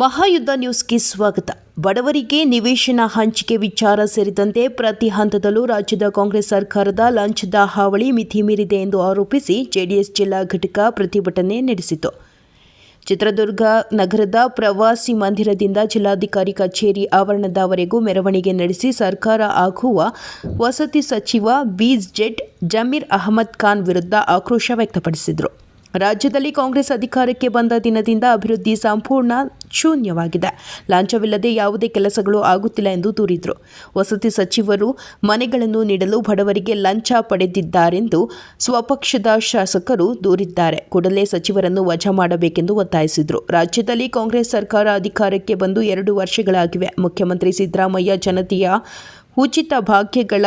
ಮಹಾಯುದ್ಧ ನ್ಯೂಸ್ಗೆ ಸ್ವಾಗತ. ಬಡವರಿಗೆ ನಿವೇಶನ ಹಂಚಿಕೆ ವಿಚಾರ ಸೇರಿದಂತೆ ಪ್ರತಿ ಹಂತದಲ್ಲೂ ರಾಜ್ಯದ ಕಾಂಗ್ರೆಸ್ ಸರ್ಕಾರದ ಲಂಚದ ಹಾವಳಿ ಮಿತಿ ಮೀರಿದೆ ಎಂದು ಆರೋಪಿಸಿ ಜೆಡಿಎಸ್ ಜಿಲ್ಲಾ ಘಟಕ ಪ್ರತಿಭಟನೆ ನಡೆಸಿತು. ಚಿತ್ರದುರ್ಗ ನಗರದ ಪ್ರವಾಸಿ ಮಂದಿರದಿಂದ ಜಿಲ್ಲಾಧಿಕಾರಿ ಕಚೇರಿ ಆವರಣದವರೆಗೂ ಮೆರವಣಿಗೆ ನಡೆಸಿ ಸರ್ಕಾರ ಆಗುವ ವಸತಿ ಸಚಿವ ಬಿಜ್ ಜೆಟ್ ಜಮೀರ್ ಅಹಮದ್ ಖಾನ್ ವಿರುದ್ಧ ಆಕ್ರೋಶ ವ್ಯಕ್ತಪಡಿಸಿದರು. ರಾಜ್ಯದಲ್ಲಿ ಕಾಂಗ್ರೆಸ್ ಅಧಿಕಾರಕ್ಕೆ ಬಂದ ದಿನದಿಂದ ಅಭಿವೃದ್ಧಿ ಸಂಪೂರ್ಣ ಶೂನ್ಯವಾಗಿದೆ. ಲಾಂಛವಿಲ್ಲದೆ ಯಾವುದೇ ಕೆಲಸಗಳು ಆಗುತ್ತಿಲ್ಲ ಎಂದು ದೂರಿದರು. ವಸತಿ ಸಚಿವರು ಮನೆಗಳನ್ನು ನೀಡಲು ಬಡವರಿಗೆ ಲಂಚ ಪಡೆದಿದ್ದಾರೆಂದು ಸ್ವಪಕ್ಷದ ಶಾಸಕರು ದೂರಿದ್ದಾರೆ. ಕೂಡಲೇ ಸಚಿವರನ್ನು ವಜಾ ಮಾಡಬೇಕೆಂದು ಒತ್ತಾಯಿಸಿದರು. ರಾಜ್ಯದಲ್ಲಿ ಕಾಂಗ್ರೆಸ್ ಸರ್ಕಾರ ಅಧಿಕಾರಕ್ಕೆ ಬಂದು ಎರಡು ವರ್ಷಗಳಾಗಿವೆ. ಮುಖ್ಯಮಂತ್ರಿ ಸಿದ್ದರಾಮಯ್ಯ ಜನತೆಯ ಉಚಿತ ಭಾಗ್ಯಗಳ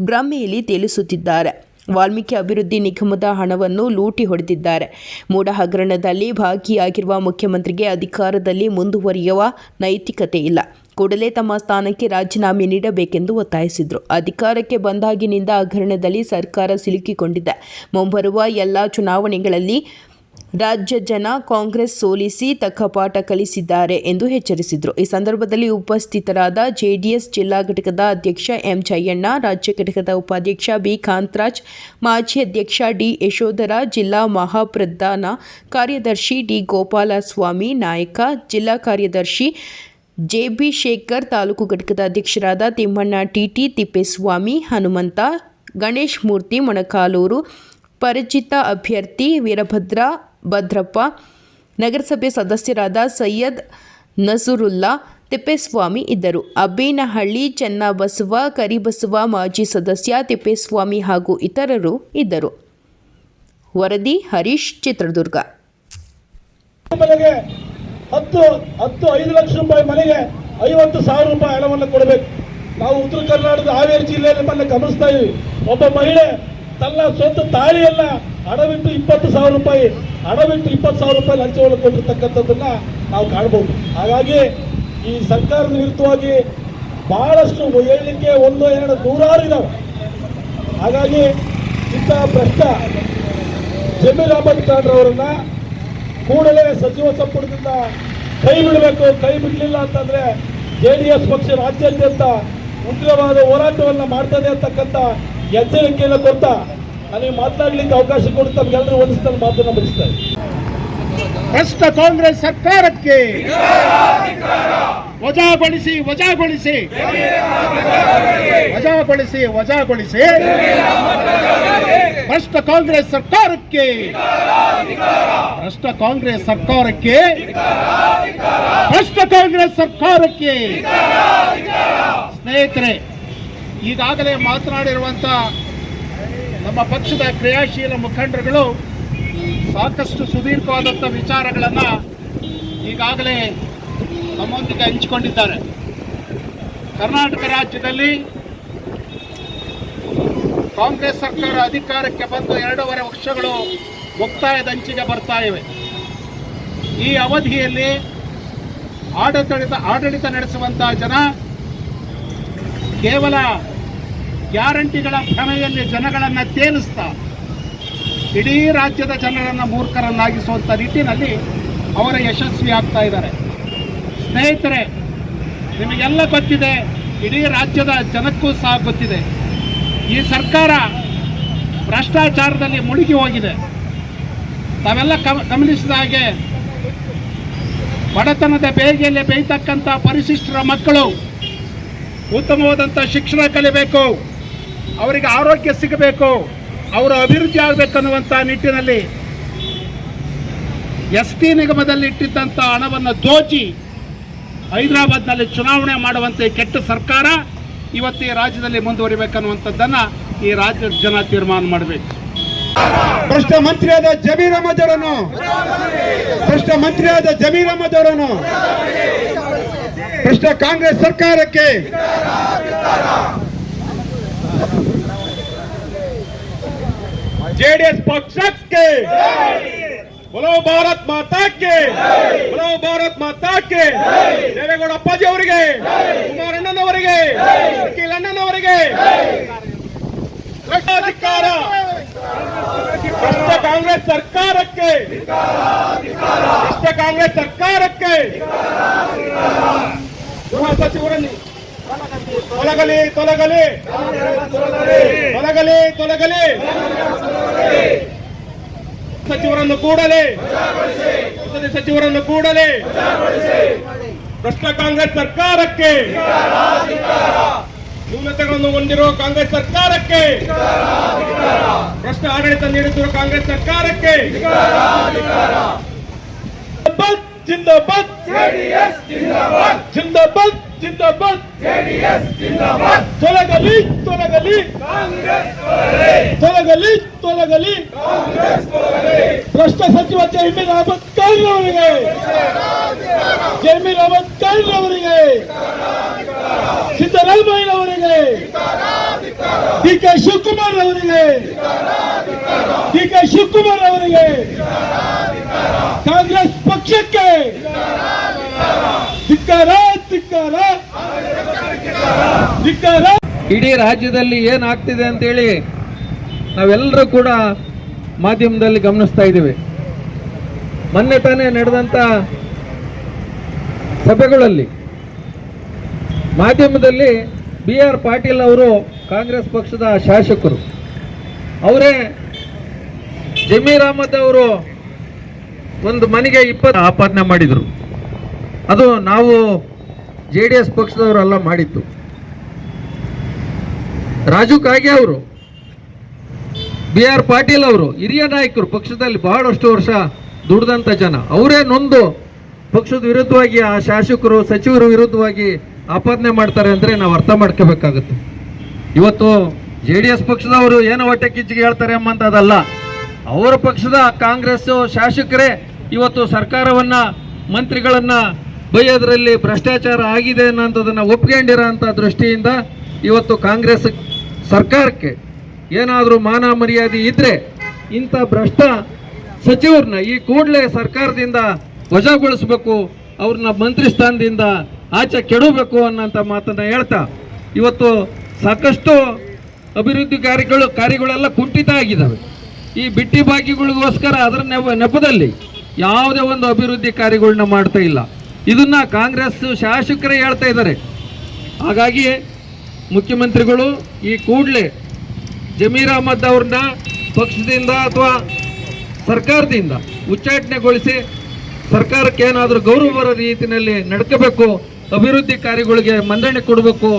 ಭ್ರಮೆಯಲ್ಲಿ ತೇಲಿಸುತ್ತಿದ್ದಾರೆ. ವಾಲ್ಮೀಕಿ ಅಭಿವೃದ್ಧಿ ನಿಗಮದ ಹಣವನ್ನು ಲೂಟಿ ಹೊಡೆದಿದ್ದಾರೆ. ಮೂಡ ಹಗರಣದಲ್ಲಿ ಭಾಗಿಯಾಗಿರುವ ಮುಖ್ಯಮಂತ್ರಿಗೆ ಅಧಿಕಾರದಲ್ಲಿ ಮುಂದುವರಿಯುವ ನೈತಿಕತೆ ಇಲ್ಲ. ಕೂಡಲೇ ತಮ್ಮ ಸ್ಥಾನಕ್ಕೆ ರಾಜೀನಾಮೆ ನೀಡಬೇಕೆಂದು ಒತ್ತಾಯಿಸಿದರು. ಅಧಿಕಾರಕ್ಕೆ ಬಂದಾಗಿನಿಂದ ಹಗರಣದಲ್ಲಿ ಸರ್ಕಾರ ಸಿಲುಕಿಕೊಂಡಿದೆ. ಮುಂಬರುವ ಎಲ್ಲ ಚುನಾವಣೆಗಳಲ್ಲಿ ರಾಜ್ಯ ಜನ ಕಾಂಗ್ರೆಸ್ ಸೋಲಿಸಿ ತಕ್ಕ ಪಾಠ ಕಲಿಸಿದ್ದಾರೆ ಎಂದು ಎಚ್ಚರಿಸಿದರು. ಈ ಸಂದರ್ಭದಲ್ಲಿ ಉಪಸ್ಥಿತರಾದ ಜೆಡಿಎಸ್ ಜಿಲ್ಲಾ ಘಟಕದ ಅಧ್ಯಕ್ಷ ಎಂ ಜಯಣ್ಣ, ರಾಜ್ಯ ಘಟಕದ ಉಪಾಧ್ಯಕ್ಷ ಬಿ ಕಾಂತರಾಜ್, ಮಾಜಿ ಅಧ್ಯಕ್ಷ ಡಿ ಯಶೋಧರ, ಜಿಲ್ಲಾ ಮಹಾಪ್ರಧಾನ ಕಾರ್ಯದರ್ಶಿ ಡಿ ಗೋಪಾಲಸ್ವಾಮಿ ನಾಯಕ, ಜಿಲ್ಲಾ ಕಾರ್ಯದರ್ಶಿ ಜೆಬಿ ಶೇಖರ್, ತಾಲೂಕು ಘಟಕದ ಅಧ್ಯಕ್ಷರಾದ ತಿಮ್ಮಣ್ಣ ಟಿಟಿ ತಿಪ್ಪೇಸ್ವಾಮಿ, ಹನುಮಂತ, ಗಣೇಶ್ ಮೂರ್ತಿ, ಮೊಣಕಾಲೂರು, ಪರಿಚಿತ ಅಭ್ಯರ್ಥಿ ವೀರಭದ್ರ ಭದ್ರಪ್ಪ, ನಗರಸಭೆ ಸದಸ್ಯರಾದ ಸೈಯದ್ ನಸುರುಲ್ಲಾ ತಿಪ್ಪೇಸ್ವಾಮಿ ಇದ್ದರು. ಅಬ್ಬೇನಹಳ್ಳಿ, ಚೆನ್ನಬಸವ, ಕರಿಬಸವ ಮಾಜಿ ಸದಸ್ಯ ತಿಪ್ಪೇಸ್ವಾಮಿ ಹಾಗೂ ಇತರರು ಇದ್ದರು. ವರದಿ ಹರೀಶ್, ಚಿತ್ರದುರ್ಗ. ಹತ್ತು ಹತ್ತು, ಐದು ಲಕ್ಷ ರೂಪಾಯಿ ಮನೆಗೆ ಐವತ್ತು ಸಾವಿರ ರೂಪಾಯಿ ಹಣವನ್ನು ಕೊಡಬೇಕು. ನಾವು ಉತ್ತರ ಕರ್ನಾಟಕದ ಹಾವೇರಿ ಜಿಲ್ಲೆಯಲ್ಲಿ ಮೊನ್ನೆ ಗಮನಿಸ್ತಾ ಇದ್ದೀವಿ ಒಬ್ಬ ಮಹಿಳೆ ತನ್ನ ಸ್ವಂತ ತಾಳಿಯನ್ನ ಹಣವಿಟ್ಟು ಇಪ್ಪತ್ತು ಸಾವಿರ ರೂಪಾಯಿ ಹಣವಿಟ್ಟು ಇಪ್ಪತ್ತು ಸಾವಿರ ರೂಪಾಯಿ ಲಂಚವನ್ನು ಕೊಟ್ಟಿರ್ತಕ್ಕಂಥದ್ದನ್ನ ನಾವು ಕಾಣ್ಬೋದು. ಹಾಗಾಗಿ ಈ ಸರ್ಕಾರದ ವಿರುದ್ಧವಾಗಿ ಬಹಳಷ್ಟು ಹೇಳಲಿಕ್ಕೆ ಒಂದು, ಎರಡು ನೂರಾರು ಇದಾವೆ. ಹಾಗಾಗಿ ಇಂತಹ ಭ್ರಷ್ಟ ಜಮೀರ್ ಅಹಮದ್ ಕೂಡಲೇ ಸಚಿವ ಸಂಪುಟದಿಂದ ಕೈ ಬಿಡಬೇಕು, ಕೈ ಬಿಡಲಿಲ್ಲ ಅಂತಂದ್ರೆ ಜೆ ಡಿ ಎಸ್ ಪಕ್ಷ ರಾಜ್ಯಾದ್ಯಂತ ಉಗ್ರವಾದ ಹೋರಾಟವನ್ನು ಮಾಡ್ತದೆ ಅಂತಕ್ಕಂಥ ಎಚ್ಚರಿಕೆಯನ್ನು ಕೊಡ್ತಾ ನನಗೆ ಮಾತನಾಡಲಿಕ್ಕೆ ಅವಕಾಶ ಕೊಟ್ಟು ತಮ್ಗೆಲ್ಲರೂ ಒಂದಿಸ್ತಾನೆ ಮಾತನ್ನ ಇದ್ದೀನಿ. ಭ್ರಷ್ಟ ಕಾಂಗ್ರೆಸ್ ಸರ್ಕಾರಕ್ಕೆ ವಜಾಗೊಳಿಸಿ ವಜಾಗೊಳಿಸಿ ವಜಾಗೊಳಿಸಿ ವಜಾಗೊಳಿಸಿ ಭ್ರಷ್ಟ ಕಾಂಗ್ರೆಸ್ ಸರ್ಕಾರಕ್ಕೆ ಭ್ರಷ್ಟ ಕಾಂಗ್ರೆಸ್ ಸರ್ಕಾರಕ್ಕೆ ಭ್ರಷ್ಟ ಕಾಂಗ್ರೆಸ್ ಸರ್ಕಾರಕ್ಕೆ ಸ್ನೇಹಿತರೆ ಈಗಾಗಲೇ ಮಾತನಾಡಿರುವಂತ ನಮ್ಮ ಪಕ್ಷದ ಕ್ರಿಯಾಶೀಲ ಮುಖಂಡರುಗಳು ಸಾಕಷ್ಟು ಸುದೀರ್ಘವಾದಂಥ ವಿಚಾರಗಳನ್ನು ಈಗಾಗಲೇ ನಮ್ಮೊಂದಿಗೆ ಹಂಚಿಕೊಂಡಿದ್ದಾರೆ. ಕರ್ನಾಟಕ ರಾಜ್ಯದಲ್ಲಿ ಕಾಂಗ್ರೆಸ್ ಸರ್ಕಾರ ಅಧಿಕಾರಕ್ಕೆ ಬಂದು ಎರಡೂವರೆ ವರ್ಷಗಳು ಮುಕ್ತಾಯದ ಹಂಚಿಗೆ ಬರ್ತಾ ಇವೆ. ಈ ಅವಧಿಯಲ್ಲಿ ಆಡಳಿತ ಆಡಳಿತ ನಡೆಸುವಂಥ ಜನ ಕೇವಲ ಗ್ಯಾರಂಟಿಗಳ ಭ್ರಮೆಯಲ್ಲಿ ಜನಗಳನ್ನು ತೇಲಿಸ್ತಾ ಇಡೀ ರಾಜ್ಯದ ಜನರನ್ನು ಮೂರ್ಖರನ್ನಾಗಿಸುವಂಥ ನಿಟ್ಟಿನಲ್ಲಿ ಅವರ ಯಶಸ್ವಿ ಆಗ್ತಾ ಇದ್ದಾರೆ. ಸ್ನೇಹಿತರೆ, ನಿಮಗೆಲ್ಲ ಗೊತ್ತಿದೆ, ಇಡೀ ರಾಜ್ಯದ ಜನಕ್ಕೂ ಸಹ ಗೊತ್ತಿದೆ. ಈ ಸರ್ಕಾರ ಭ್ರಷ್ಟಾಚಾರದಲ್ಲಿ ಮುಳುಗಿ ಹೋಗಿದೆ. ತಾವೆಲ್ಲ ಗಮನಿಸಿದ ಹಾಗೆ ಬಡತನದ ಬೇಗೆಯಲ್ಲಿ ಬೇಯ್ತಕ್ಕಂಥ ಪರಿಶಿಷ್ಟರ ಮಕ್ಕಳು ಉತ್ತಮವಾದಂಥ ಶಿಕ್ಷಣ ಕಲಿಬೇಕು, ಅವರಿಗೆ ಆರೋಗ್ಯ ಸಿಗಬೇಕು, ಅವರು ಅಭಿವೃದ್ಧಿ ಆಗಬೇಕನ್ನುವಂಥ ನಿಟ್ಟಿನಲ್ಲಿ ಎಸ್ ಟಿ ನಿಗಮದಲ್ಲಿ ಇಟ್ಟಿದ್ದಂಥ ಹಣವನ್ನು ದೋಚಿ ಹೈದರಾಬಾದ್ನಲ್ಲಿ ಚುನಾವಣೆ ಮಾಡುವಂತೆ ಕೆಟ್ಟ ಸರ್ಕಾರ ಇವತ್ತು ಈ ರಾಜ್ಯದಲ್ಲಿ ಮುಂದುವರಿಬೇಕನ್ನುವಂಥದ್ದನ್ನು ಈ ರಾಜ್ಯದ ಜನ ತೀರ್ಮಾನ ಮಾಡಬೇಕು. ಭ್ರಷ್ಟ ಮಂತ್ರಿಯಾದ ಜಮೀರ್ ಅಹಮದ್ ಅವರನ್ನು, ಭ್ರಷ್ಟ ಮಂತ್ರಿಯಾದ ಜಮೀರ್ ಅಹಮದ್ ಅವರನ್ನು ಭ್ರಷ್ಟ ಕಾಂಗ್ರೆಸ್ ಸರ್ಕಾರಕ್ಕೆ. ಜೆಡಿಎಸ್ ಪಕ್ಷಕ್ಕೆ. ಬಲೋ ಭಾರತ್ ಮಾತಾಕ್ಕೆ. ಬಲೋ ಭಾರತ್ ಮಾತಾಕ್ಕೆ. ದೇವೇಗೌಡ ಅಪ್ಪಾಜಿ ಅವರಿಗೆ. ಕುಮಾರಣ್ಣನವರಿಗೆ ಅಖಿಲ್ ಅಣ್ಣನವರಿಗೆ. ಭ್ರಷ್ಟಾಧಿಕಾರ. ಭ್ರಷ್ಟ ಕಾಂಗ್ರೆಸ್ ಸರ್ಕಾರಕ್ಕೆ. ಭ್ರಷ್ಟ ಕಾಂಗ್ರೆಸ್ ಸರ್ಕಾರಕ್ಕೆ. ಗೃಹ ಸಚಿವರನ್ನು ತೊಲಗಲಿ ತೊಲಗಲಿ. తొలగలి ತೊಲಗಲಿ. ಸಚಿವರನ್ನು ಕೂಡಲೇ. ಸಚಿವರನ್ನು ಕೂಡಲೇ. ಭ್ರಷ್ಟ ಕಾಂಗ್ರೆಸ್ ಸರ್ಕಾರಕ್ಕೆ. ನ್ಯೂನತೆಗಳನ್ನು ಹೊಂದಿರುವ ಕಾಂಗ್ರೆಸ್ ಸರ್ಕಾರಕ್ಕೆ. ಭ್ರಷ್ಟ ಆಡಳಿತ ನೀಡುತ್ತಿರುವ ಕಾಂಗ್ರೆಸ್ ಸರ್ಕಾರಕ್ಕೆ. ಜಿಂದಾಬಾದ್. ಜಿಂದಾಬಾದ್. ಜಿಂದಾಬಾದ್. ಜಿಂದಾಬಾದ್ ತೊಲಗಲಿ ತೊಲಗಲಿ ತೊಲಗಲಿ ತೊಲಗಲಿ ಭ್ರಷ್ಟ ಸಚಿವ ಜೈಮೀರ್ ಅಹಮದ್ ಖಾನ್ ಅವರಿಗೆ ಜೈಮೀರ್ ಅಹಮದ್ ಖಾನ್ ಅವರಿಗೆ ಸಿದ್ದರಾಮಯ್ಯನವರಿಗೆ ಡಿ ಕೆ ಶಿವಕುಮಾರ್ ಅವರಿಗೆ ಡಿ ಕೆ ಶಿವಕುಮಾರ್ ಅವರಿಗೆ ಕಾಂಗ್ರೆಸ್ ಪಕ್ಷಕ್ಕೆ ಧಿಕ್ಕಾರ ಧಿಕ್ಕಾರ ಧಿಕ್ಕಾರ ಇಡೀ ರಾಜ್ಯದಲ್ಲಿ ಏನಾಗ್ತಿದೆ ಅಂತೇಳಿ ನಾವೆಲ್ಲರೂ ಕೂಡ ಮಾಧ್ಯಮದಲ್ಲಿ ಗಮನಿಸ್ತಾ ಇದ್ದೀವಿ. ಮೊನ್ನೆ ತಾನೇ ನಡೆದಂಥ ಸಭೆಗಳಲ್ಲಿ ಮಾಧ್ಯಮದಲ್ಲಿ ಬಿ ಆರ್ ಪಾಟೀಲ್ ಅವರು ಕಾಂಗ್ರೆಸ್ ಪಕ್ಷದ ಶಾಸಕರು. ಅವರೇ ಜಮೀರ್ ಅಹಮದ್ ಅವರು ಒಂದು ಮನೆಗೆ ಇಪ್ಪತ್ತು ಆಪಾದನೆ ಮಾಡಿದರು. ಅದು ನಾವು ಜೆ ಡಿ ಎಸ್ ಪಕ್ಷದವರೆಲ್ಲ ಮಾಡಿತ್ತು ರಾಜು ಕಾಗೆ ಅವರು, ಬಿ ಆರ್ ಪಾಟೀಲ್ ಅವರು, ಹಿರಿಯ ನಾಯಕರು, ಪಕ್ಷದಲ್ಲಿ ಬಹಳಷ್ಟು ವರ್ಷ ದುಡ್ದಂಥ ಜನ. ಅವರೇ ನೊಂದು ಪಕ್ಷದ ವಿರುದ್ಧವಾಗಿ, ಆ ಶಾಸಕರು, ಸಚಿವರು ವಿರುದ್ಧವಾಗಿ ಆಪಾದನೆ ಮಾಡ್ತಾರೆ ಅಂದರೆ ನಾವು ಅರ್ಥ ಮಾಡ್ಕೋಬೇಕಾಗುತ್ತೆ. ಇವತ್ತು ಜೆ ಡಿ ಎಸ್ ಪಕ್ಷದವರು ಏನೋ ಹೊಟ್ಟೆ ಕಿಚ್ಚಿಗೆ ಹೇಳ್ತಾರೆ ಎಂಬಂಥದ್ದಲ್ಲ ಅವರ ಪಕ್ಷದ ಕಾಂಗ್ರೆಸ್ ಶಾಸಕರೇ ಇವತ್ತು ಸರ್ಕಾರವನ್ನ, ಮಂತ್ರಿಗಳನ್ನ ಬೈಯೋದ್ರಲ್ಲಿ ಭ್ರಷ್ಟಾಚಾರ ಆಗಿದೆ ಅನ್ನೋಂಥದ್ದನ್ನು ಒಪ್ಕೊಂಡಿರೋ ಅಂಥ ದೃಷ್ಟಿಯಿಂದ ಇವತ್ತು ಕಾಂಗ್ರೆಸ್ ಸರ್ಕಾರಕ್ಕೆ ಏನಾದರೂ ಮಾನ ಮರ್ಯಾದೆ ಇದ್ರೆ ಇಂಥ ಭ್ರಷ್ಟ ಸಚಿವರನ್ನ ಈ ಕೂಡಲೇ ಸರ್ಕಾರದಿಂದ ವಜಾಗೊಳಿಸ್ಬೇಕು, ಅವ್ರನ್ನ ಮಂತ್ರಿ ಸ್ಥಾನದಿಂದ ಆಚೆ ಕೆಡಬೇಕು ಅನ್ನೋಂಥ ಮಾತನ್ನ ಹೇಳ್ತಾ ಇವತ್ತು ಸಾಕಷ್ಟು ಅಭಿವೃದ್ಧಿ ಕಾರ್ಯಗಳು ಕಾರ್ಯಗಳೆಲ್ಲ ಕುಂಠಿತ ಆಗಿದ್ದಾವೆ ಈ ಬಿಟ್ಟಿ ಬಾಕಿಗಳಿಗೋಸ್ಕರ ಅದರ ನೆಪ ನೆಪದಲ್ಲಿ ಯಾವುದೇ ಒಂದು ಅಭಿವೃದ್ಧಿ ಕಾರ್ಯಗಳನ್ನ ಮಾಡ್ತಾ ಇಲ್ಲ. ಇದನ್ನ ಕಾಂಗ್ರೆಸ್ ಶಾಸಕರೇ ಹೇಳ್ತಾ ಇದ್ದಾರೆ. ಹಾಗಾಗಿ ಮುಖ್ಯಮಂತ್ರಿಗಳು ಈ ಕೂಡಲೇ ಜಮೀರ್ ಅಹಮದ್ ಅವ್ರನ್ನ ಪಕ್ಷದಿಂದ ಅಥವಾ ಸರ್ಕಾರದಿಂದ ಉಚ್ಚಾಟನೆಗೊಳಿಸಿ ಸರ್ಕಾರಕ್ಕೆ ಏನಾದರೂ ಗೌರವ ಬರೋ ರೀತಿಯಲ್ಲಿ ನಡ್ಕೋಬೇಕು, ಅಭಿವೃದ್ಧಿ ಕಾರ್ಯಗಳಿಗೆ ಮನ್ನಣೆ ಕೊಡಬೇಕು,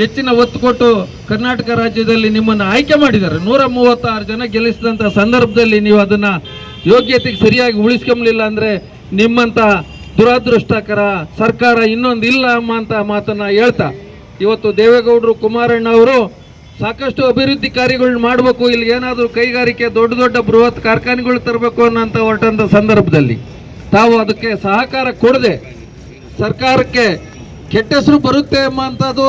ಹೆಚ್ಚಿನ ಒತ್ತು ಕೊಟ್ಟು ಕರ್ನಾಟಕ ರಾಜ್ಯದಲ್ಲಿ ನಿಮ್ಮನ್ನು ಆಯ್ಕೆ ಮಾಡಿದ್ದಾರೆ. ನೂರ ಮೂವತ್ತಾರು ಜನ ಗೆಲ್ಲಿಸಿದಂಥ ಸಂದರ್ಭದಲ್ಲಿ ನೀವು ಅದನ್ನು ಯೋಗ್ಯತೆಗೆ ಸರಿಯಾಗಿ ಉಳಿಸ್ಕೊಂಬಲಿಲ್ಲ ಅಂದರೆ ನಿಮ್ಮಂಥ ದುರಾದೃಷ್ಟಕರ ಸರ್ಕಾರ ಇನ್ನೊಂದು ಇಲ್ಲ ಅಮ್ಮ ಅಂತ ಮಾತನ್ನ ಹೇಳ್ತಾ, ಇವತ್ತು ದೇವೇಗೌಡರು ಕುಮಾರಣ್ಣ ಅವರು ಸಾಕಷ್ಟು ಅಭಿವೃದ್ಧಿ ಕಾರ್ಯಗಳನ್ನ ಮಾಡಬೇಕು, ಇಲ್ಲಿ ಏನಾದರೂ ಕೈಗಾರಿಕೆ, ದೊಡ್ಡ ದೊಡ್ಡ ಬೃಹತ್ ಕಾರ್ಖಾನೆಗಳು ತರಬೇಕು ಅನ್ನೋಂಥ ಹೊರಟಂಥ ಸಂದರ್ಭದಲ್ಲಿ. ತಾವು ಅದಕ್ಕೆ ಸಹಕಾರ ಕೊಡದೆ, ಸರ್ಕಾರಕ್ಕೆ ಕೆಟ್ಟ ಹೆಸರು ಬರುತ್ತೆ ಅಮ್ಮ ಎಂಬಂಥದ್ದು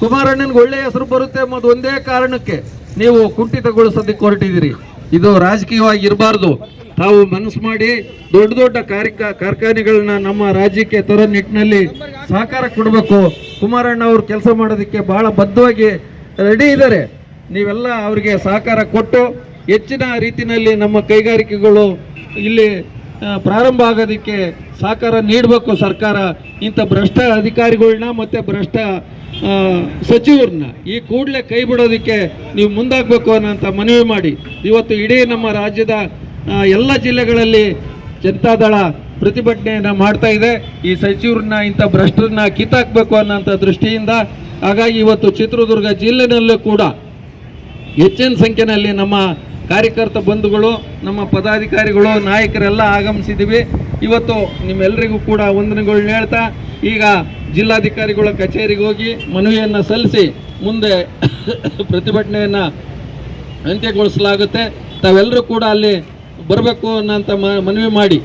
ಕುಮಾರಣ್ಣನಿಗೆ ಒಳ್ಳೆಯ ಹೆಸರು ಬರುತ್ತೆ ಎಂಬುದು ಒಂದೇ ಕಾರಣಕ್ಕೆ ನೀವು ಕುಂಠಿತಗೊಳಿಸೋದಕ್ಕೆ ಹೊರಟಿದ್ದೀರಿ. ಇದು ರಾಜಕೀಯವಾಗಿ ಇರಬಾರ್ದು ತಾವು ಮನಸ್ಸು ಮಾಡಿ ದೊಡ್ಡ ದೊಡ್ಡ ಕಾರ್ಯ ಕಾರ್ಖಾನೆಗಳನ್ನ ನಮ್ಮ ರಾಜ್ಯಕ್ಕೆ ತರೋ ನಿಟ್ಟಿನಲ್ಲಿ ಸಹಕಾರ ಕೊಡಬೇಕು. ಕುಮಾರಣ್ಣ ಅವರು ಕೆಲಸ ಮಾಡೋದಕ್ಕೆ ಬಹಳ ಬದ್ಧವಾಗಿ ರೆಡಿ ಇದ್ದಾರೆ ನೀವೆಲ್ಲ ಅವರಿಗೆ ಸಹಕಾರ ಕೊಟ್ಟು ಹೆಚ್ಚಿನ ರೀತಿಯಲ್ಲಿ ನಮ್ಮ ಕೈಗಾರಿಕೆಗಳು ಇಲ್ಲಿ ಪ್ರಾರಂಭ ಆಗೋದಕ್ಕೆ ಸಹಕಾರ ನೀಡಬೇಕು ಸರ್ಕಾರ. ಇಂಥ ಭ್ರಷ್ಟ ಅಧಿಕಾರಿಗಳನ್ನ ಮತ್ತು ಭ್ರಷ್ಟ ಸಚಿವರನ್ನ ಈ ಕೂಡಲೇ ಕೈ ಬಿಡೋದಕ್ಕೆ ನೀವು ಮುಂದಾಗಬೇಕು ಅನ್ನೋಂಥ ಮನವಿ ಮಾಡಿ. ಇವತ್ತು ಇಡೀ ನಮ್ಮ ರಾಜ್ಯದ ಎಲ್ಲ ಜಿಲ್ಲೆಗಳಲ್ಲಿ ಜನತಾದಳ ಪ್ರತಿಭಟನೆಯನ್ನು ಮಾಡ್ತಾ ಇದೆ. ಈ ಸಚಿವರನ್ನ ಇಂಥ ಭ್ರಷ್ಟರನ್ನ ಕಿತ್ತಾಕ್ಬೇಕು ಅನ್ನೋಂಥ ದೃಷ್ಟಿಯಿಂದ, ಹಾಗಾಗಿ ಇವತ್ತು ಚಿತ್ರದುರ್ಗ ಜಿಲ್ಲೆಯಲ್ಲೂ ಕೂಡ ಹೆಚ್ಚಿನ ಸಂಖ್ಯೆಯಲ್ಲಿ ನಮ್ಮ ಕಾರ್ಯಕರ್ತ ಬಂಧುಗಳು, ನಮ್ಮ ಪದಾಧಿಕಾರಿಗಳು, ನಾಯಕರೆಲ್ಲ ಆಗಮಿಸಿದ್ದೀವಿ. ಇವತ್ತು ನಿಮ್ಮೆಲ್ಲರಿಗೂ ಕೂಡ ವಂದನೆಗಳನ್ನ ಹೇಳ್ತಾ, ಈಗ ಜಿಲ್ಲಾಧಿಕಾರಿಗಳ ಕಚೇರಿಗೆ ಹೋಗಿ ಮನವಿಯನ್ನು ಸಲ್ಲಿಸಿ ಮುಂದೆ ಪ್ರತಿಭಟನೆಯನ್ನು ಅಂತ್ಯಗೊಳಿಸಲಾಗುತ್ತೆ. ತಾವೆಲ್ಲರೂ ಕೂಡ ಅಲ್ಲಿ ಬರಬೇಕು ಅನ್ನೋಂಥ ಮನವಿ ಮಾಡಿ.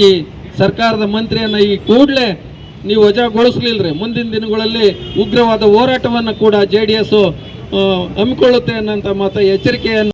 ಈ ಸರ್ಕಾರದ ಮಂತ್ರಿಯನ್ನು ಈ ಕೂಡಲೇ ನೀವು ವಜಾಗೊಳಿಸ್ಲಿಲ್ಲರಿ ಮುಂದಿನ ದಿನಗಳಲ್ಲಿ ಉಗ್ರವಾದ ಹೋರಾಟವನ್ನು ಕೂಡ ಜೆ ಡಿ ಎಸ್ಸು ಹಮ್ಮಿಕೊಳ್ಳುತ್ತೆ ಅನ್ನೋಂಥ ಮಾತ ಎಚ್ಚರಿಕೆಯನ್ನು